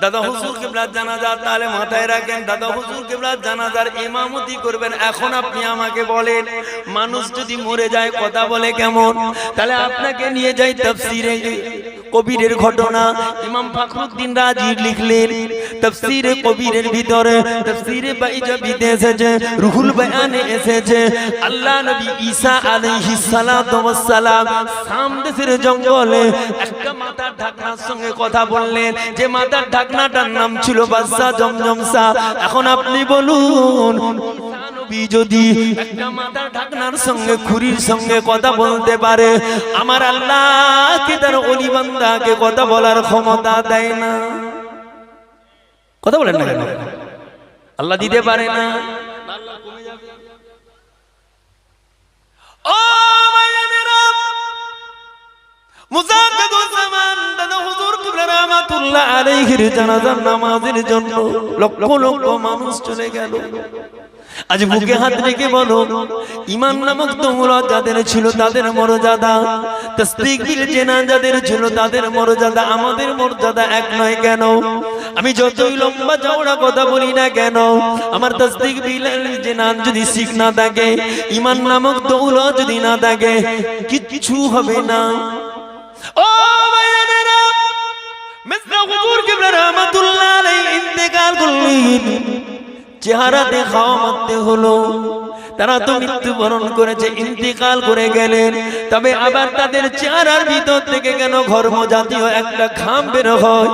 দাদা তাহলে মাথায় রাখেন। দাদা ইমামতি করবেন। এখন আপনি আমাকে বলেন, মানুষ যদি মরে যায়, কথা বলে কেমন? তাহলে আপনাকে নিয়ে যাই তাফসিরে। কবিরের ঘটনা। ইমাম ফখরুদ্দিন রাজি লিখলেন। তাফসিরে কবিরের ভিতরে তাফসিরে বাইজাবিতে এসেছে রুহুল বয়ানে এসেছে। আল্লাহ নবী ঈসা আলাইহিস সালাতু ওয়াস সালাম সাম দেশের জঙ্গলে একটা মাথার ঢাকনার সঙ্গে কথা বললেন। যে মাথার ঢাকনাটার নাম ছিল বাদশা জমজম শাহ এখন আপনি বলুন নবী যদি একটা মাথার ঢাকনার সঙ্গে, খুরির সঙ্গে কথা বলতে পারে, আমার আল্লাহ কি তার অলি বান্দাকে কথা বলার ক্ষমতা দেয় না। কথা বলেন না কেন? আল্লাহ দিতে পারে না। ও আলাইহির জানাজার নামাজের জন্য লক্ষ লক্ষ মানুষ চলে গেল। আজ বুকে হাত রেখে বলো ইমান নামক তোমরা যাদের ছিল তাদের মর্যাদা। তসদিক বিল জেনা যাদের ছিল তাদের মর্যাদা। আমাদের মর্যাদা এক নয় কেন? আমি যতই লম্বা চওড়া কথা বলি না কেন আমার তসদিক বিল জেনা যদি শিখ না থাকে ইমান নামক দৌলত যদি না থাকে কিচ্ছু হবে না। ও ভাইয়েরা মিসরা হুজুর কিবলা রাহমাতুল্লাহ আলাইহি ইন্তেকাল করলেন। চেহারা দেখাও মারতে হলো। তারা তো মৃত্যুবরণ করেছে, ইন্তিকাল করে গেলেন। তবে আবার তাদের চেহারার ভিতর থেকে কেন ঘর্ম জাতীয় একটা খাম বের হয়?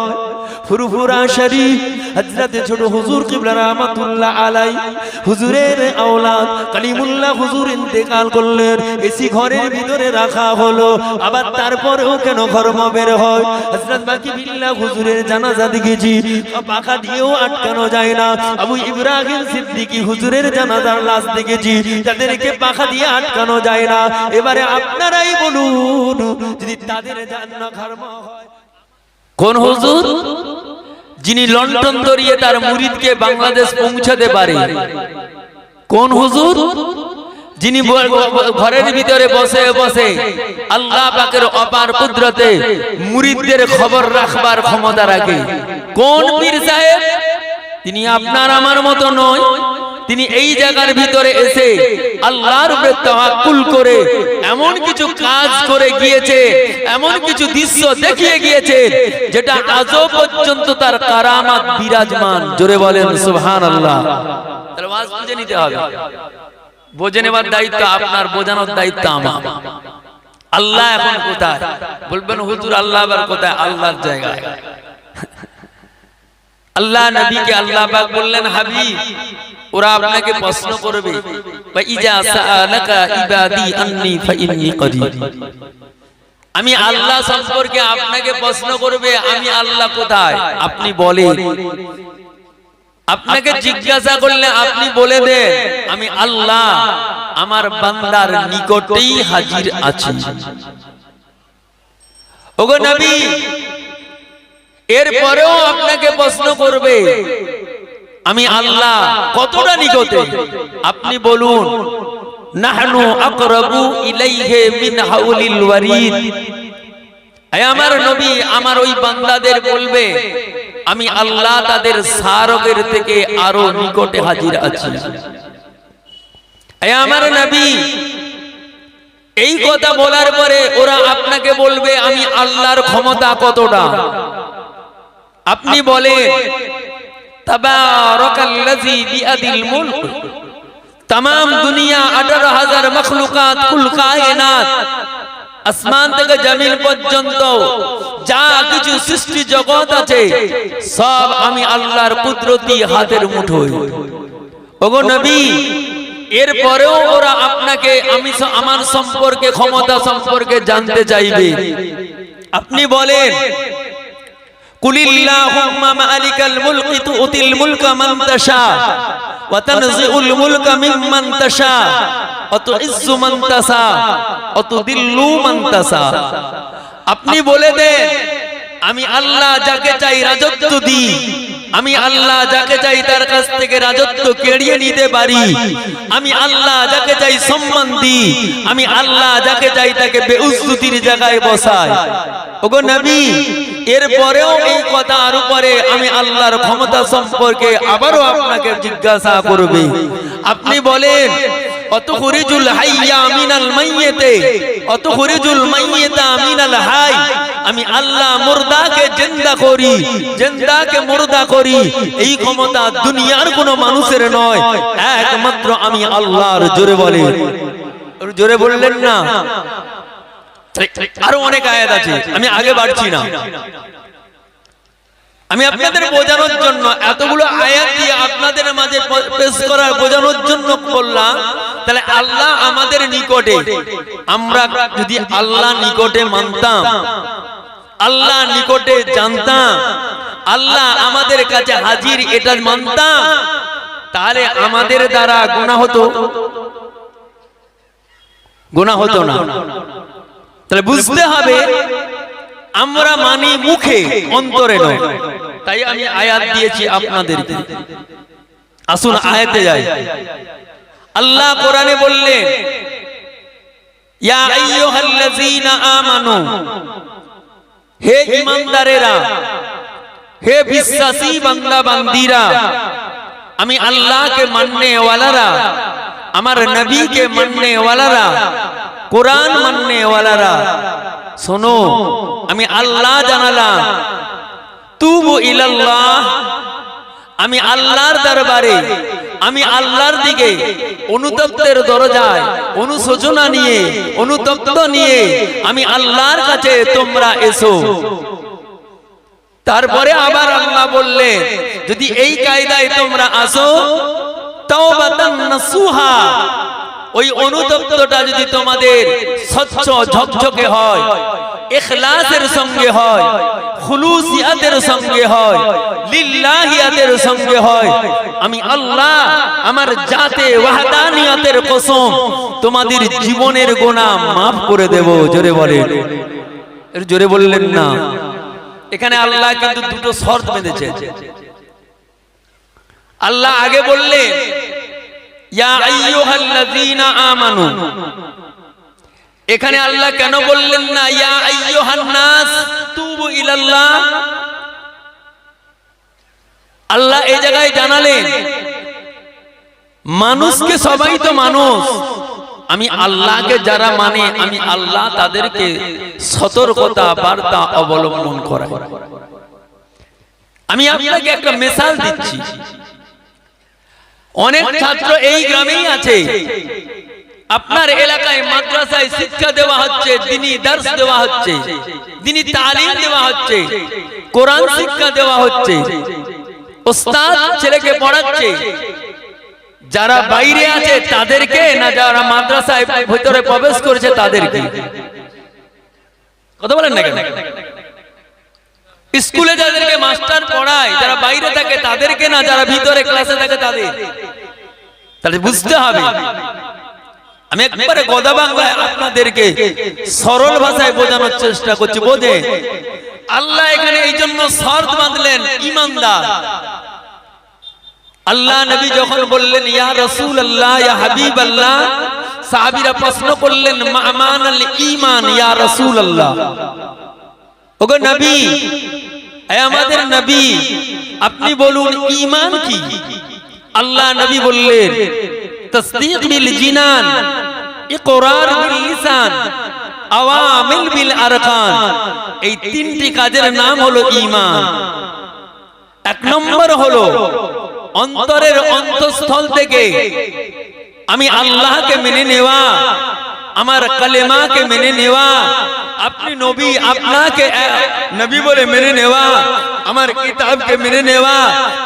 ফুরফুরা শরীফ হযরত ছোট হুজুর কিবলা রাহমাতুল্লাহ আলাই হুজুরের আওলাদ কালিমুল্লাহ হুজুর ইন্তেকাল করলেন। এসি ঘরের ভিতরে রাখা হলো। আবার তারপরেও কেন ঘর্ম বের হয়? হযরত বাকি বিল্লাহ হুজুরের জানাজা দেখেছি। পাখা দিয়েও আটকানো যায় না। আবু ইব্রাহিম সিদ্দিকী হুজুরের জানাজার লাশ দেখেছি। তাদেরকে পাখা দিয়ে আটকানো যায় না। এবারে আপনারাই বলুন, যদি তাদের জান্নাত ঘর্ম হয়। কোন হুজুর? যিনি লন্ডন দরিয়ে তার মুরিদকে বাংলাদেশ পৌঁছাতে পারে। কোন হুজুর? যিনি ঘরের ভিতরে বসে বসে আল্লাহ পাকের অপার কুদরতে মুরিদদের খবর রাখবার ক্ষমতা রাখে। কোন পীর সাহেব? তিনি আপনার আমার মতো নয়। তিনি এই জায়গার ভিতরে এসে আল্লাহর উপরে তাওয়াক্কুল করে এমন কিছু কাজ করে গিয়েছে, এমন কিছু দৃশ্য দেখিয়ে গিয়েছে, যেটা আজও পর্যন্ত তার কারামাত বিরাজমান। জোরে বলেন, সুবহানাল্লাহ। তাহলে ওয়াজ বুঝে নিতে হবে। বোঝে নেবার দায়িত্ব আপনার, বোঝানোর দায়িত্ব আমার। আল্লাহ এখন কোথায়? বলবেন, হুজুর, আল্লাহ আবার কোথায়? আল্লাহর জায়গায়। আল্লাহ নবীকে আল্লাহ বললেন, হাবিব ওরা আপনাকে প্রশ্ন করবে আমি আল্লাহ সম্পর্কে আপনাকে প্রশ্ন করবে, আমি আল্লাহ কোথায়? আপনি বলেন আপনাকে জিজ্ঞাসা করলে আপনি বলে দেন, আমি আল্লাহ, আমার বান্দার নিকটেই হাজির আছি। ওগো নবী, এরপরেও আপনাকে প্রশ্ন করবে আমি আল্লাহ কতটা নিকটে? আপনি বলুন নাহনু আকরাবু ইলাইহি মিন হাউলিল ওয়ারিদ। এই আমার নবী আমার ওই বান্দাদের বলবে আমি আল্লাহ তাদের সারগের থেকে আরও নিকটে হাজির আছি। এই আমার নবী এই কথা বলার পরে ওরা আপনাকে বলবে আমি আল্লাহর ক্ষমতা কতটা? আপনি বলেন তাবারাকাল্লাযী দুনিয়া থেকে পর্যন্ত যা কিছু সৃষ্টি জগৎ আছে, সব আমি আল্লাহর কুদরতি হাতের মুঠোয়। ওগো এরপরেও ওরা আপনাকে আমি আমার সম্পর্কে, ক্ষমতা সম্পর্কে জানতে চাইবে। আপনি বলেন قل اللهم مالك الملك تؤتي الملك من تشاء وتنزع الملك ممن تشاء وتعز من تشاء وتذل من تشاء আপনি বলে দেন আমি আল্লাহ যাকে চাই রাজত্ব দিই আমি আল্লাহ যাকে চাই তার কাছ থেকে রাজত্ব কেড়িয়ে নিতে পারি। আমি আল্লাহ যাকে চাই সম্মান দিই। আমি আল্লাহ যাকে চাই তাকে বেউজ্জুতির জায়গায় বসাই। ওগো নবী, এরপরেও এই কথার উপরে আমি আল্লাহর ক্ষমতা সম্পর্কে আবারও আপনাকে জিজ্ঞাসা করবে। আপনি বলেন অত খরিজুল হাইয়া মিনাল মাইয়েতে অত খরিজুল মাইয়েতা মিনাল হাই। আমি আল্লাহ মুর্দাকে জিন্দা করি, জিন্দাকে মুর্দা করি। এই ক্ষমতা দুনিয়ার কোনো মানুষের নয়, একমাত্র আমি আল্লাহর জোরে বলে। জোরে বললেন না? আরও অনেক আয়াত আছে, আমি আগে বাড়ছি না। আমি আপনাদের বোঝানোর জন্য এতগুলো আয়াত দিয়ে আপনাদের মাঝে পেশ করার বোঝানোর জন্য বললাম তাহলে আল্লাহ আমাদের নিকটে, আমরা যদি আল্লাহ নিকটে মানতাম, আল্লাহ নিকটে জানতাম, আল্লাহ আমাদের কাছে হাজির এটা মানতাম, তাহলে আমাদের দ্বারা গুনাহ হতো? গুনাহ হতো না। তাহলে বুঝতে হবে আমরা মানি মুখে অন্তরে নয়। তাই আমি আয়াত দিয়েছি আপনাদেরকে আসুন আয়াতে যাই। আল্লাহ কোরআনে বললেন ইয়া আইয়ুহাল্লাযীনা আমানু হে ঈমানদারেরা হে বিশ্বাসী বান্দা বান্দিরা আমি আল্লাহকে মাননে ওয়ালারা আমার নবীকে মাননে ওয়ালারা কোরআন মাননে ওয়ালারা শোনো, আমি আল্লাহ জানালাম। তুবু ইলাল্লাহ। আমি আল্লাহর দরবারে, আমি আল্লাহর দিকে অনুতপ্তের দরজায় অনুশোচনা নিয়ে, অনুতপ্ত নিয়ে আমি আল্লাহর কাছে তোমরা এসো। তারপরে আবার আল্লাহ বললেন, যদি এই কায়দায় তোমরা আসো, তাওবাতান নাসুহা। ওই অনুতপ্তটা যদি তোমাদের স্বচ্ছ, ঝকঝকে হয় ইখলাসের সঙ্গে হয়, খুলুসিয়াতের সঙ্গে হয়, লিল্লাহিয়াতের সঙ্গে হয়, আমি আল্লাহ আমার জাতে ওয়াহদানিয়াতের কসম তোমাদের জীবনের গোনা মাফ করে দেব, জোরে বলেন জোরে বললেন না। এখানে আল্লাহ কিন্তু দুটো শর্ত বেঁধেছে। আল্লাহ আগে বললেন আমানু। এখানে আল্লাহ কেন বললেন না ইয়া আইয়ুহান তুবু ইলাল্লাহ। আল্লাহ এই জায়গায় জানালেন মানুষকে সবাই তো মানুষ। আমি আল্লাহকে যারা মানে আমি আল্লাহ তাদেরকে সতর্কতা বার্তা অবলম্বন করা আমি আপনাকে একটা মেসাল দিচ্ছি। অনেক ছাত্র এই গ্রামেই আছে। আপনার এলাকায় মাদ্রাসায় শিক্ষা দেওয়া হচ্ছে দিনী দর্শ দেওয়া হচ্ছে দিনী তালিম দেওয়া হচ্ছে কোরআন শিক্ষা দেওয়া হচ্ছে ওস্তাদ ছেলেকে পড়াচ্ছে। যারা বাইরে আছে তাদেরকে না যারা মাদ্রাসায় ভিতরে প্রবেশ করেছে তাদেরকে। কথা বলেন না কেন? স্কুলে যাদেরকে মাস্টার পড়ায়, যারা বাইরে থাকে, তাদেরকে না, যারা ভিতরে ক্লাসে থাকে, তাদের। তাহলে বুঝতে হবে। আমি একবারে গদা বাংলায় আপনাদেরকে সরল ভাষায় বোঝানোর চেষ্টা করছি বোঝে আল্লাহ এখানে এই জন্য শর্ত বাঁধলেন, ইমানদার। আল্লাহ নবী যখন বললেন, ইয়া রসুল আল্লাহ ইয়া হাবিব আল্লাহ সাহাবীরা প্রশ্ন করলেন মামান আল ঈমান ইয়া রসুল আল্লাহ ওগো নবী এ আমাদের নবী আপনি বলুন ঈমান কি? আল্লাহ নবী বললেন তসদীক বিল জিনান ইকরার বিল লিসান আওয়ামিল বিল আরকান। এই তিনটি কাজের নাম হলো ঈমান। এক নম্বর হলো অন্তরের অন্তঃস্থল থেকে আমি আল্লাহকে মেনে নেওয়া আমার কালেমাকে মেনে নেওয়া আপনি নবী আপনাকে নবী বলে মেনে নেওয়া আমার কিতাবকে মেনে নেওয়া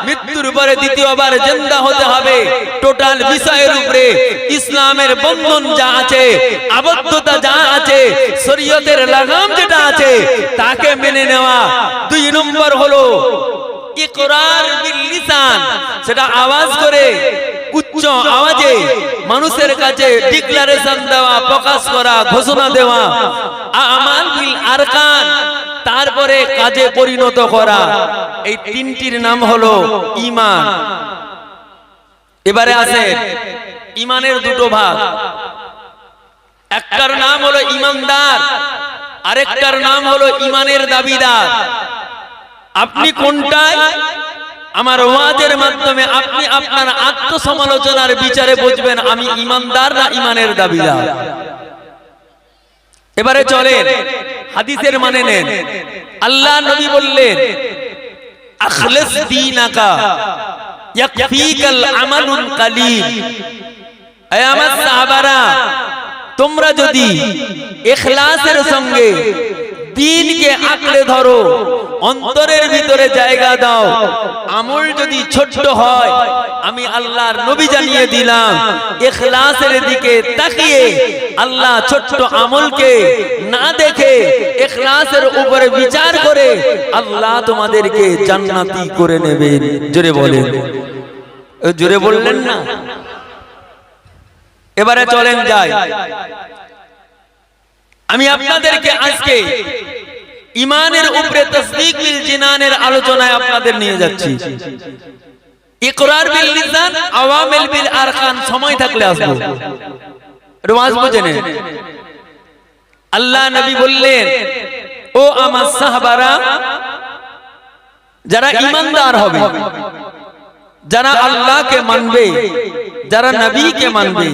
মৃত্যুর পরে দ্বিতীয়বার জিন্দা হতে হবে। টোটাল বিষয়ের উপরে ইসলামের বন্ধন যা আছে আবদ্ধতা যা আছে শরীয়তের লাগাম যেটা আছে তাকে মেনে নেওয়া। দুই নম্বর হলো ইকরার বিল লিসান? সেটা আওয়াজ করে, উচ্চ আওয়াজে মানুষের কাছে ডিক্লারেশন দেওয়া, প্রকাশ করা, ঘোষণা দেওয়া আমাল বিল আরকান, তারপরে কাজে পরিণত করা। এই তিনটির নাম হলো ইমান এবারে আছে ইমানের দুটো ভাগ। একটার নাম হলো ইমানদার আরেকটার নাম হলো ইমানের দাবিদার। আপনি কোনটায়? আমার ওয়াজের মাধ্যমে আপনি আপনার আত্মসমালোচনার বিচারে বুঝবেন আমি ইমানদার না ইমানের দাবিদার? এবারে চলেন, হাদিসের মানে নেন। আল্লাহ নবী বললেন, আখলিস দীনাকা, ইয়াকফিকাল আমালুল কালিল এ আমার সাহাবারা, তোমরা যদি ইখলাসের সঙ্গে দিনকে আঁকড়ে ধরো। অন্তরের ভিতরে জায়গা দাও। আমল যদি ছোট্ট হয়, আমি আল্লাহর নবী জানিয়ে দিলাম। ইখলাসের দিকে তাকিয়ে আল্লাহ ছোট্ট আমলকে না দেখে ইখলাসের উপরে বিচার করে আল্লাহ তোমাদেরকে জান্নাতি করে নেবেন জোরে বলেন। জোরে বললেন না। এবারে চলেন যাই। আমি আপনাদেরকে আজকে ইমানের উপরে তসদিক বিল জিনানের আলোচনায় আপনাদের নিয়ে যাচ্ছি। ইকরার বিল লিসান আওয়ামিল বিল আরকান, সময় থাকলে আসব। রোয়াজ বুঝে আল্লাহ নবী বললেন, ও আমার সাহাবারা, যারা ইমানদার হবে, যারা আল্লাহকে মানবে যারা নবীকে মানবে,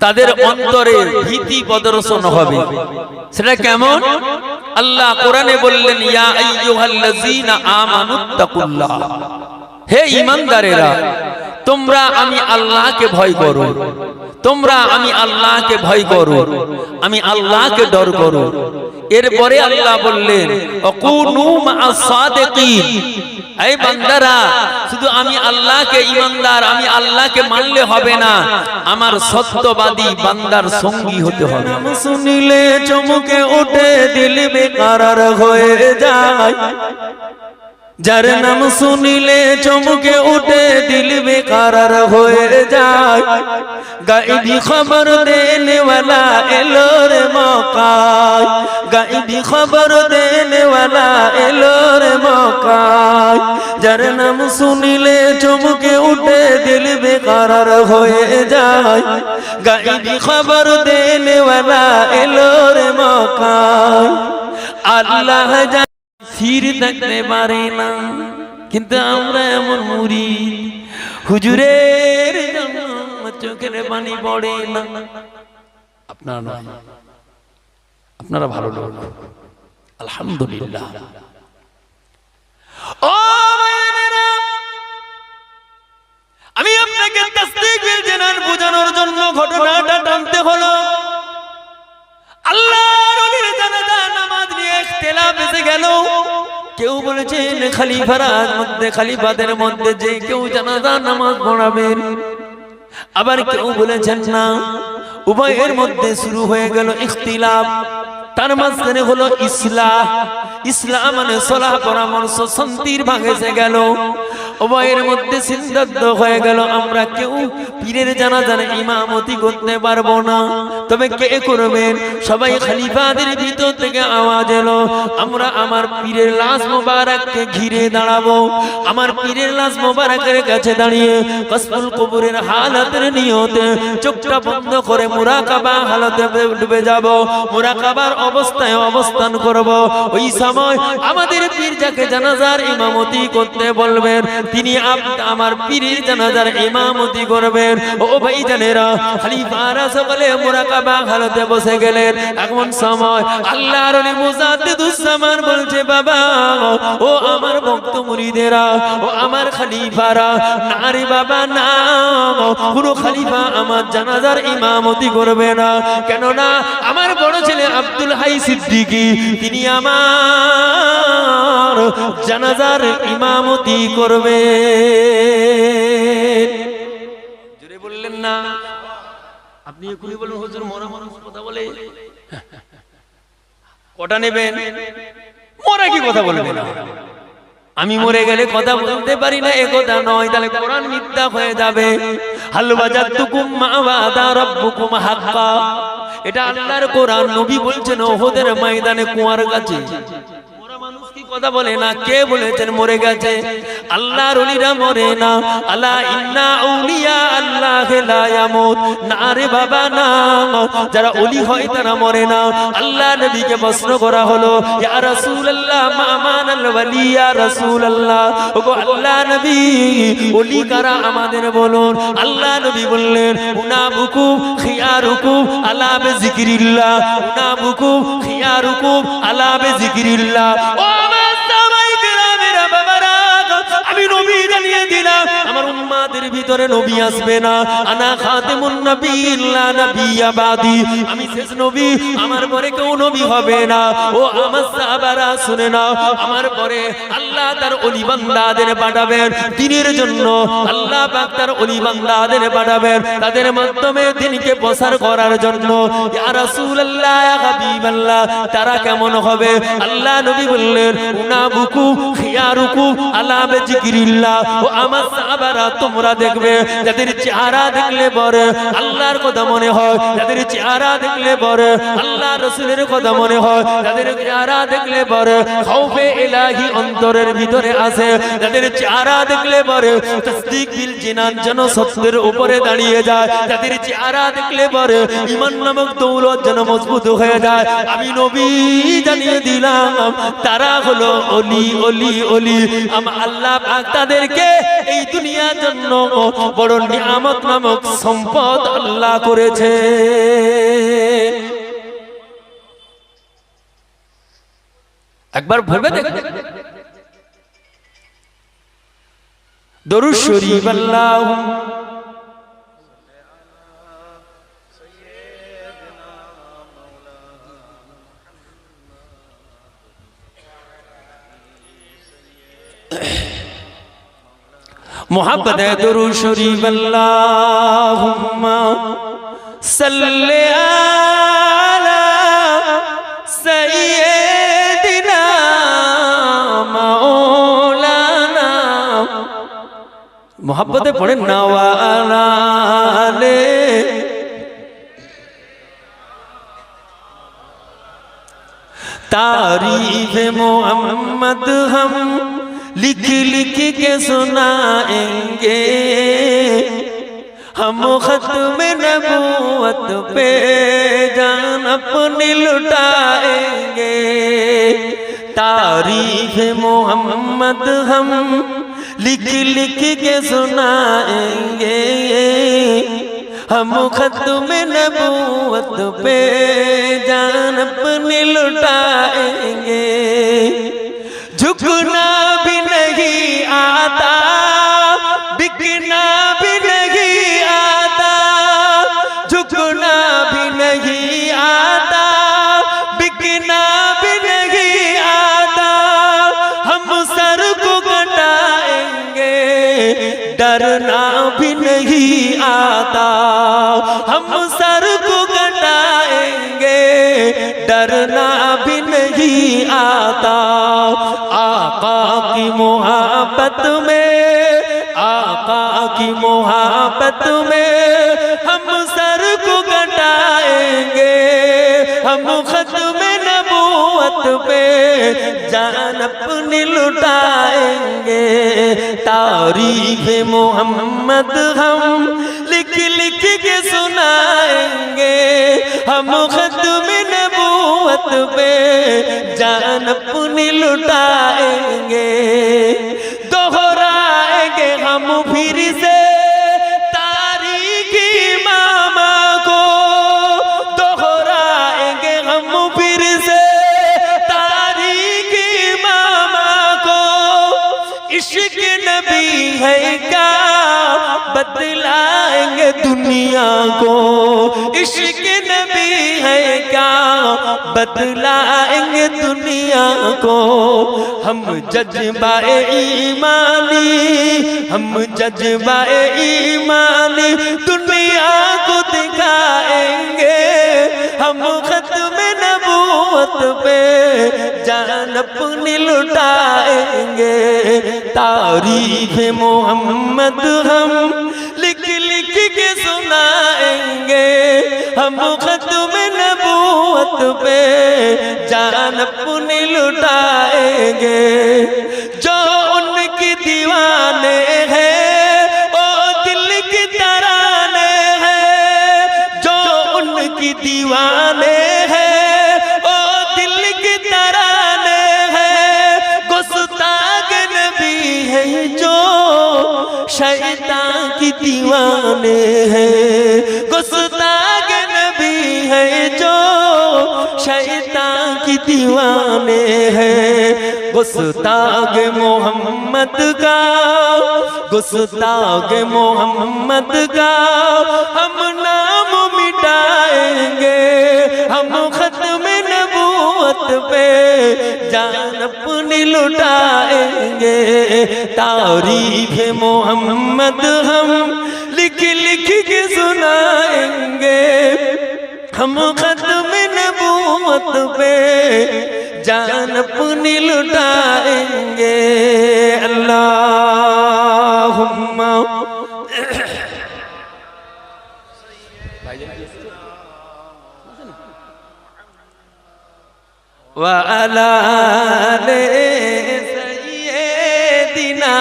তাদের অন্তরে ভীতি প্রদর্শন হবে। সেটা কেমন? আল্লাহ কোরআনে বললেন, ইয়া আইয়ুহাল্লাযীনা আমানুত্তাকুল্লাহ। হে ঈমানদারেরা, তোমরা আমি আল্লাহকে ভয় করো। তোমরা আমি আল্লাহকে ভয় করো। আমি আল্লাহকে ডর করো। এরপরে আল্লাহ বললেন, অকুনু মা'আস সাদিকিন এই বান্দারা, শুধু আমি আল্লাহকে ইমানদার, আমি আল্লাহকে মানলে হবে না। আমার সত্যবাদী বান্দার সঙ্গী হতে হবে। শুনিলে চমকে ওঠে, দিল বেকার হয়ে যায়। যার নাম শুনিলে চমকে উঠে দিল বেকার হয়ে যায়। গাইবি খবর দেওয়ালা এলো রে মকাই গাইবি খবর দেওয়ালা এলো রে মকাই যার নাম শুনিলে চমকে উঠে দিল বেকার হয়ে যায়। গাইবি খবর দেওয়ালা এলো রে মকাই আল্লাহ স্থির থাকতে পারে না। কিন্তু আমরা এমন মুড়ি। হুজুরের চোখের পানি পড়ে না। আপনারা নয়। আপনারা ভালো লোক। আলহামদুলিল্লাহ। ও আমি আপনাকে তাসদিকের জেনার বোঝানোর জন্য ঘটনাটা টানতে হলো। কেউ বলেছেন মধ্যে মধ্যে যে কেউ জানাজা, নামাজ পড়াবেন আবার কেউ বলেছেন, না, উভয়ের মধ্যে শুরু হয়ে গেল ইখতিলাফ। তার মাঝখানে হলো ইসলাম ইসলাম মানে সলাহ পরামর্শ, শান্তির এসে গেল। উভয়ের মধ্যে সিদ্ধান্ত হয়ে গেল। আমরা কেউ পীরের জানা জানা ইমামতি করতে পারব না। তবে কে করবেন সবাই খলিফাদের ভিতর থেকে আওয়াজ এলো। আমরা আমার পীরের লাশ মোবারককে ঘিরে দাঁড়াবো। আমার পীরের লাশ মোবারকের কাছে দাঁড়িয়ে কসফুল কবরের হালাতের নিয়তে চোখটা বন্ধ করে মুরাকাবা হালতে ডুবে যাব। মুরাকাবার অবস্থায় অবস্থান করব। ওই সময় আমাদের পীর যাকে জানাজার ইমামতি করতে বলবেন। তিনি আমার পীরের জানাজার ইমামতি করবেন। ও ভাই জানেরা খলিফারা সকলে মুরাকাবা হালতে বসে গেলেন। এমন সময় আল্লাহর ওলি মুজাদ্দিদুজ্জামান বলছে, বাবা, ও আমার ভক্ত মুরিদেরা, ও আমার খলিফারা না রে বাবা, না পুরো খলিফা আমার জানাজার ইমামতি করবে না। কেননা, আমার বড় ছেলে আব্দুল হাই সিদ্দিকী, তিনি আমার জানাজার ইমামতি করবে। বললেন না। আপনি এখনই মরা কথা বলে। কটা নেবেন? মরা কি কথা বলবে না? আমি মরে গেলে কথা বলতে পারি না, এ কথা নয়, তাহলে কোরআন মিথ্যা হয়ে যাবে। হাল বাজাতুকুম মা ওয়াদা রাব্বুকুম হাক্কা। এটা আল্লাহর কোরআন নবী বলছেন ওহদের ময়দানে কুয়ার কাছে। কথা বলে না, কে বলেছেন? মরে গেছে। আল্লাহর ওলিরা মরে না। আল্লাহ ইন্না আউলিয়া আল্লাহ লা না রে বাবা, না। যারা ওলি হয় তারা মরে না। আল্লাহ নবীকে প্রশ্ন করা হলো, ইয়া রাসূলুল্লাহ, মা মানাল ওয়ালি, ইয়া রাসূলুল্লাহ? ওগো আল্লাহ নবী ওলি কারা আমাদের বলুন? আল্লাহ নবী বললেন, উনাবুকু খিয়ারুকু আলা বিজিকিরিল্লাহ উনাবুকু খিয়ারুকু আলা বিজিকিরিল্লাহ ও আমি নবী জানিয়ে দিলাম, আমার উম্মাদের ভিতরে নবী আসবে না। আনা খাতেমুন নবী ইল্লা আমি শেষ নবী, আমার পরে কেউ নবী হবে না। ও আমার সাহাবারা শুনে না আমার পরে আল্লাহ তার অলি বান্দাদের পাঠাবেন। দিনের জন্য আল্লাহ পাক তার অলি বান্দাদের পাঠাবেন। তাদের মাধ্যমে দিনকে প্রসার করার জন্য। ইয়া রাসূলুল্লাহ, ইয়া হাবিবাল্লাহ, তারা কেমন হবে? আল্লাহ নবী বললেন, উনাবুকু খিয়ারুকু আলা তোমরা দেখবে, যাদের চেহারা দেখলে পরে আল্লাহর কথা মনে হয়, যাদের চেহারা দেখলে পরে আল্লাহ রসুলের কথা মনে হয়, যাদের চেহারা দেখলে পরে খাউফে ইলাহি অন্তরের ভিতরে আছে, যাদের চেহারা দেখলে পরে দাঁড়িয়ে যায় মজবুত হয়ে যায়। আমি নবী জানিয়ে দিলাম, তারা হলো অলি অলি অলি। আল্লাহ তাদেরকে এই দুনিয়ার জন্য বড় নিয়ামত নামক সম্পদ আল্লাহ করেছে। একবার ভেবে দেখবে দরুদ শরীফ আল্লাহ मोहब्बत है दुरू शरीफ अल्लाहुम्मा सल्ले अला सय्यिदिना मौलाना मोहब्बत पढ़े नवाले तारीफ मोहम्मद हम लिख लिख के सुनाएंगे हम खत्म नबूवत पे जान अपनी लुटाएंगे तारीफ मोहम्मद हम लिख लिख के सुनाएंगे हम खत्म नबूवत पे जान अपनी लुटाएंगे झुकना भी नहीं आता, बिकना भी नहीं आता, झुकना भी नहीं आता, बिकना भी नहीं आता। हम सर को घटाएँगे, डरना भी नहीं आता। हम सर को घटाएँगे, डरना भी नहीं आता। आका की मोहब्बत में, आका की मोहब्बत में हम सर को घटाएँगे। हम खत्म नबूवत पे जान अपनी लुटाएँगे। तारीफ़ मोहम्मद हम लिख लिख के सुनाएँगे। हम खत्म नबूवत पे जान अपनी लुटाएंगे दोहराएंगे हम फिर से तारीखी मामा को दोहराएंगे हम फिर से तारीखी मामा को इश्क नबी है क्या बतलाएंगे दुनिया को इश्क नबी है क्या बतलाएंगे दुनिया को हम जज्बाए ईमानी हम जज्बाए ईमानी दुनिया को दिखाएंगे हम खत्म नबूवत पे जान अपनी लुटाएंगे तारीफ मोहम्मद हम लिख लिख के सुनाएंगे हम खत्म नबूवत पे जान अपनी लुटाएंगे जो دیوانے ہیں گستاخ نبی ہے جو شیطان کی دیوانے ہیں گستاخ محمد کا گستاخ محمد کا ہم نام مٹائیں گے नबूवत पे जान अपनी लुटाएंगे तारीफ मोहम्मद हम लिख लिख के सुनाएंगे हम खत्म नबूवत पे जान अपनी लुटाएंगे अल्लाहुम्मा وعلى آل سيدنا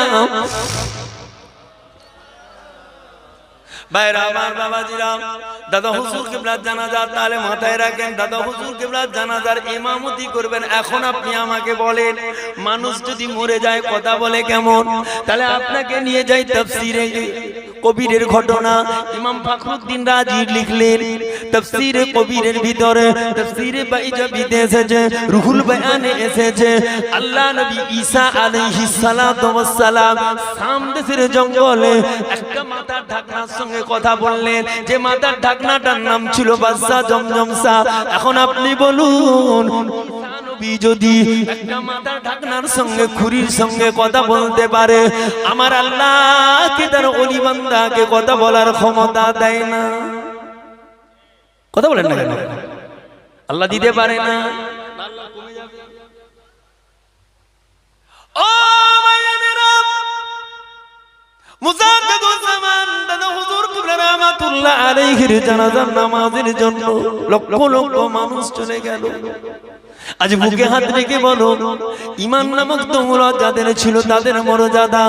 ভাইরা আমার বাবাজিরাম দাদা হুজুর কিবলার জানাজার তাহলে মাথায় রাখেন দাদা হুজুর কিবলার জানাজার ইমামতি করবেন এখন আপনি আমাকে বলেন মানুষ যদি মরে যায় কথা বলে কেমন তাহলে আপনাকে নিয়ে যাই তাফসিরে কবিরের ঘটনা। ইমাম ফখরুদ্দিন রাজি লিখলেন। তাফসিরে কবিরের ভিতরে। তাফসিরে বাইজাবিতে এসেছে রুহুল বয়ানে এসেছে। আল্লাহ নবী ঈসা আলাইহিস সালাতু ওয়াস সালাম শাম দেশের জঙ্গলে একটা মাথার ঢাকনার সঙ্গে কথা বললেন। যে মাথার ঢাকনাটার নাম ছিল বাদশা জমজমসা। এখন আপনি বলুন নবী যদি ঢাকনার সঙ্গে, খুরির সঙ্গে কথা বলতে পারে, আমার আল্লাহকে তার অলি বান্দাকে কথা বলার ক্ষমতা দেয় না। কথা বলেন না কেন? আল্লাহ দিতে পারে না। জানাজার নামাজের জন্য লক্ষ লক্ষ মানুষ চলে গেল। আজ বুকে হাত রেখে বলো ইমান নামক তোমরা যাদের ছিল তাদের মর্যাদা।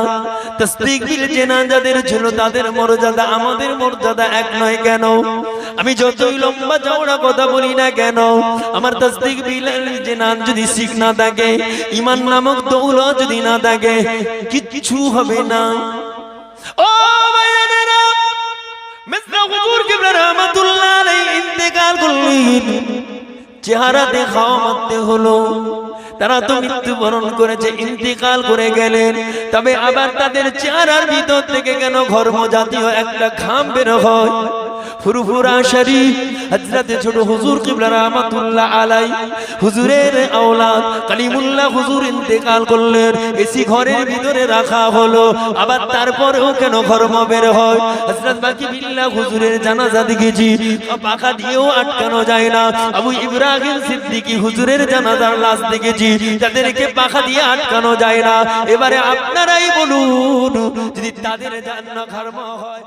তসদিক বিল জেনা যাদের ছিল তাদের মর্যাদা আমাদের মর্যাদা এক নয় কেন? আমি যতই লম্বা চওড়া কথা বলি না কেন আমার তসদিক বিল জেনা যদি শিখ না থাকে ইমান নামক দৌলা যদি না থাকে কিচ্ছু হবে না। ও ভাইয়েরা মিসরা হুজুর কিবলা রাহমাতুল্লাহ আলাইহি ইন্তেকাল করলেন। চেহারা দেখাও মানতে হলো। তারা তো মৃত্যুবরণ করেছে, ইন্তিকাল করে গেলেন। তবে আবার তাদের চেহারার ভিতর থেকে কেন ঘর্ম জাতীয় একটা ঘাম বের হয়? ফুরফুরা শরীফ, হযরতে ছোট হুজুর কিবলা আলাই। হুজুরের আওলাদ কালিমুল্লাহ হুজুর ইন্তেকাল করলেন। এসি ঘরের ভিতরে রাখা হলো। আবার তারপরেও কেন ঘর্ম বের হয়? হযরত বাকি বিল্লাহ পাখা দিয়েও আটকানো যায় না। আবু ইব্রাহিম সিদ্দিকী হুজুরের জানাজার লাশ তাদেরকে পাখা দিয়ে আটকানো যায় না। এবারে আপনারাই বলুন, যদি তাদের জান্নাত ঘর্ম হয়